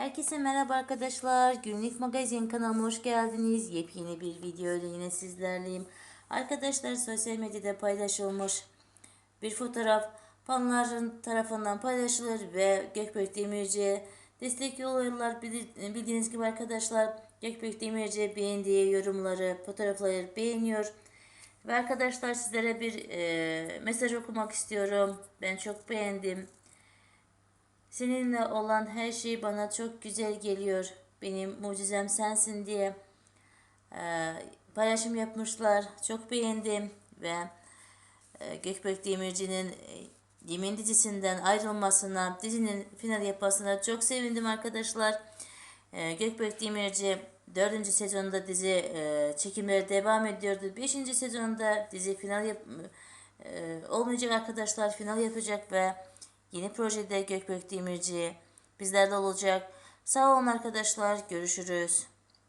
Herkese merhaba arkadaşlar. Günlük magazin kanalıma hoş geldiniz. Yepyeni bir video ile yine sizlerleyim. Arkadaşlar sosyal medyada paylaşılmış bir fotoğraf fanların tarafından paylaşılır ve Gökbek Demirci'ye destek yolluyorlar. Bildiğiniz gibi arkadaşlar Gökbek Demirci beğendiği yorumları, fotoğrafları beğeniyor. Ve arkadaşlar sizlere bir e, mesaj okumak istiyorum. Ben çok beğendim. Seninle olan her şey bana çok güzel geliyor. Benim mucizem sensin diye e, paylaşım yapmışlar. Çok beğendim ve e, Gökbek Demirci'nin e, Yemin dizisinden ayrılmasına, dizinin final yapmasına çok sevindim arkadaşlar. E, Gökbek Demirci 4. sezonda dizi e, çekimleri devam ediyordu. 5. sezonda dizi final yap e, olmayacak arkadaşlar. Final yapacak ve yeni projede Gökbek Demirci bizlerle olacak. Sağ olun arkadaşlar. Görüşürüz.